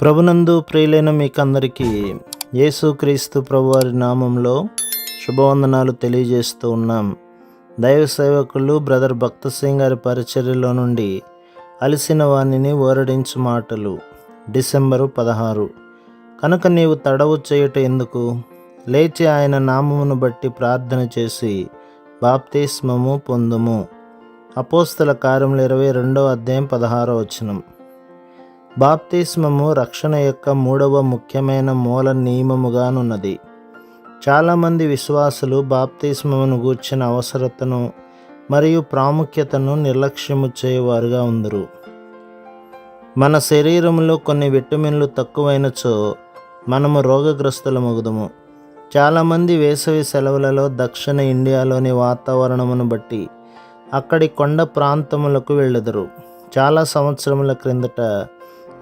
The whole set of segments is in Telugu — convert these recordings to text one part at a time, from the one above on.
ప్రభునందు ప్రియులైన మీకందరికీ యేసుక్రీస్తు ప్రభువారి నామంలో శుభవందనాలు తెలియజేస్తూ ఉన్నాం. దైవ సేవకులు బ్రదర్ భక్త సింగ్ గారి పరిచర్యలో నుండి అలసిన వాణిని ఓరడించు మాటలు డిసెంబరు పదహారు. కనుక నీవు తడవు చేయుట ఎందుకు? లేచి ఆయన నామమును బట్టి ప్రార్థన చేసి బాప్తిస్మము పొందుము. అపోస్తల కార్యములు ఇరవై రెండవ అధ్యాయం పదహారో వచనం. బాప్తిస్మము రక్షణ యొక్క మూడవ ముఖ్యమైన మూల నియమముగానున్నది. చాలామంది విశ్వాసులు బాప్తిస్మమును గూర్చిన అవసరతను మరియు ప్రాముఖ్యతను నిర్లక్ష్యము చేయవారుగా ఉందరు. మన శరీరంలో కొన్ని విటమిన్లు తక్కువైనచో మనము రోగగ్రస్తులమగుదము. చాలామంది వేసవి సెలవులలో దక్షిణ ఇండియాలోని వాతావరణమును బట్టి అక్కడి కొండ ప్రాంతములకు వెళ్ళెదరు. చాలా సంవత్సరముల క్రిందట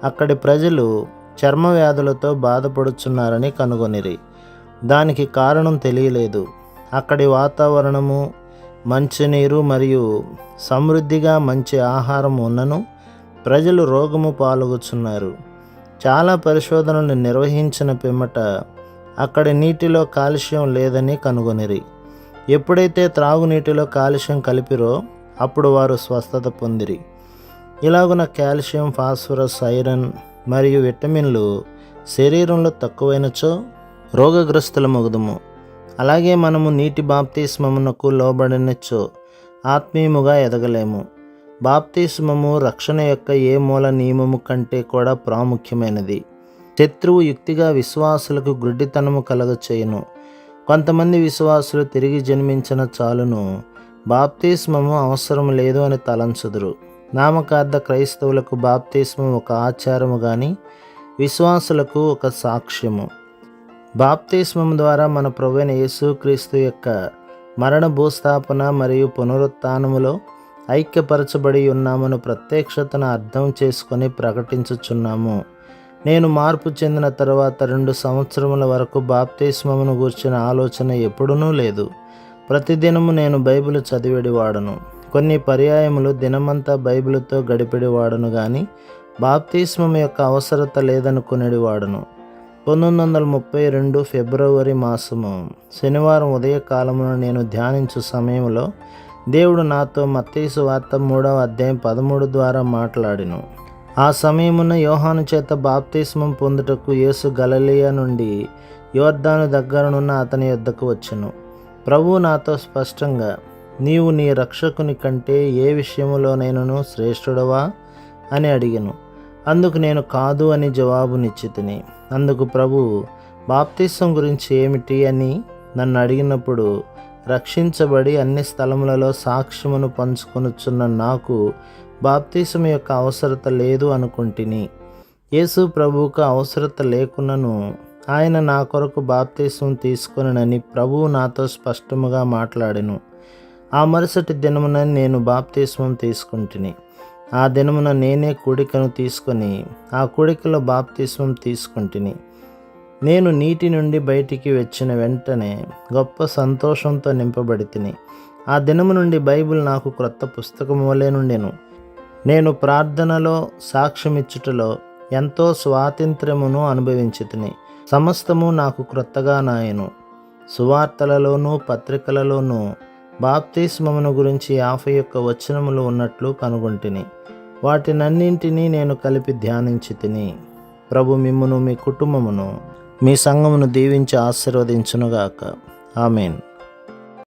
అక్కడి ప్రజలు చర్మ వ్యాధులతో బాధపడుచున్నారని కనుగొనిరి. దానికి కారణం తెలియలేదు. అక్కడి వాతావరణము మంచినీరు మరియు సమృద్ధిగా మంచి ఆహారం ఉన్నను ప్రజలు రోగము పాల్గొచున్నారు. చాలా పరిశోధనలు నిర్వహించిన పిమ్మట అక్కడి నీటిలో కాలుష్యం లేదని కనుగొనిరి. ఎప్పుడైతే త్రాగునీటిలో కాలుష్యం కలిపిరో అప్పుడు వారు స్వస్థత పొందిరి. ఇలాగున కాల్షియం ఫాస్ఫరస్ ఐరన్ మరియు విటమిన్లు శరీరంలో తక్కువైనచో రోగగ్రస్తుల మగుదము. అలాగే మనము నీటి బాప్తిస్మమునకు లోబడినచో ఆత్మీయముగా ఎదగలేము. బాప్తిస్మము రక్షణ యొక్క ఏ మూల నియమము కంటే కూడా ప్రాముఖ్యమైనది. శత్రువు యుక్తిగా విశ్వాసులకు గుడ్డితనము కలగచేయును. కొంతమంది విశ్వాసులు తిరిగి జన్మించిన చాలును బాప్తిస్మము అవసరం లేదు అని తలంచుదురు. నామకార్థ క్రైస్తవులకు బాప్తిస్మం ఒక ఆచారము కానీ విశ్వాసులకు ఒక సాక్ష్యము. బాప్తిస్మం ద్వారా మన ప్రభువైన యేసుక్రీస్తు యొక్క మరణ భూస్థాపన మరియు పునరుత్నములో ఐక్యపరచబడి ఉన్నామను ప్రత్యక్షతను అర్థం చేసుకొని ప్రకటించుచున్నాము. నేను మార్పు చెందిన తర్వాత రెండు సంవత్సరముల వరకు బాప్తిస్మమును గూర్చిన ఆలోచన ఎప్పుడూ లేదు. ప్రతిదినము నేను బైబిల్ చదివేడివాడను. కొన్ని పర్యాయములు దినమంతా బైబిల్తో గడిపెడివాడను కానీ బాప్తిస్మం యొక్క అవసరత లేదనుకునేవాడను పంతొమ్మిది వందల ముప్పై రెండు ఫిబ్రవరి మాసము. శనివారం ఉదయకాలమున నేను ధ్యానించు సమయంలో దేవుడు నాతో మత్తీసు వార్త మూడవ అధ్యాయం పదమూడు ద్వారా మాట్లాడిను. ఆ సమయమున యోహాను చేత బాప్తిస్మం పొందుటకు యేసు గలలియా నుండి యోర్ధాను దగ్గరనున్న అతని యొద్దకు వచ్చెను. ప్రభువు నాతో స్పష్టంగా నీవు నీ రక్షకుని కంటే ఏ విషయములోనైనను శ్రేష్ఠుడవా? అని అడిగాను. అందుకు నేను కాదు అని జవాబునిచ్చితిని. అందుకు ప్రభు బాప్తిసం గురించి ఏమిటి అని నన్ను అడిగినప్పుడు రక్షించబడి అన్ని స్థలములలో సాక్ష్యమును పంచుకొనుచున్న నాకు బాప్తిసం యొక్క అవసరత లేదు అనుకుంటుని. యేసు ప్రభువుకు అవసరత లేకున్నను ఆయన నా కొరకు బాప్తీసం తీసుకొనని ప్రభువు నాతో స్పష్టముగా మాట్లాడెను. ఆ మరుసటి దినమున నేను బాప్తిస్మం తీసుకుంటుని ఆ దినమున నేనే కుడికను తీసుకొని ఆ కుడికలో బాప్తిస్మం తీసుకుంటుని నేను నీటి నుండి బయటికి వచ్చిన వెంటనే గొప్ప సంతోషంతో నింపబడి తిని ఆ దినము నుండి బైబిల్ నాకు క్రొత్త పుస్తకం వలె నుండెను. నేను ప్రార్థనలో సాక్ష్యమిచ్చుటలో ఎంతో స్వాతంత్ర్యమును అనుభవించి తిని సమస్తము నాకు క్రొత్తగా నాయను. సువార్తలలోనూ పత్రికలలోనూ బాప్తిస్మమును గురించి యాభై యొక్క వచనములు ఉన్నట్లు కనుగొంటిని. వాటినన్నింటినీ నేను కలిపి ధ్యానించి తిని ప్రభు మిమ్మును మీ కుటుంబమును మీ సంఘమును దీవించి ఆశీర్వదించునుగాక. ఆమెన్.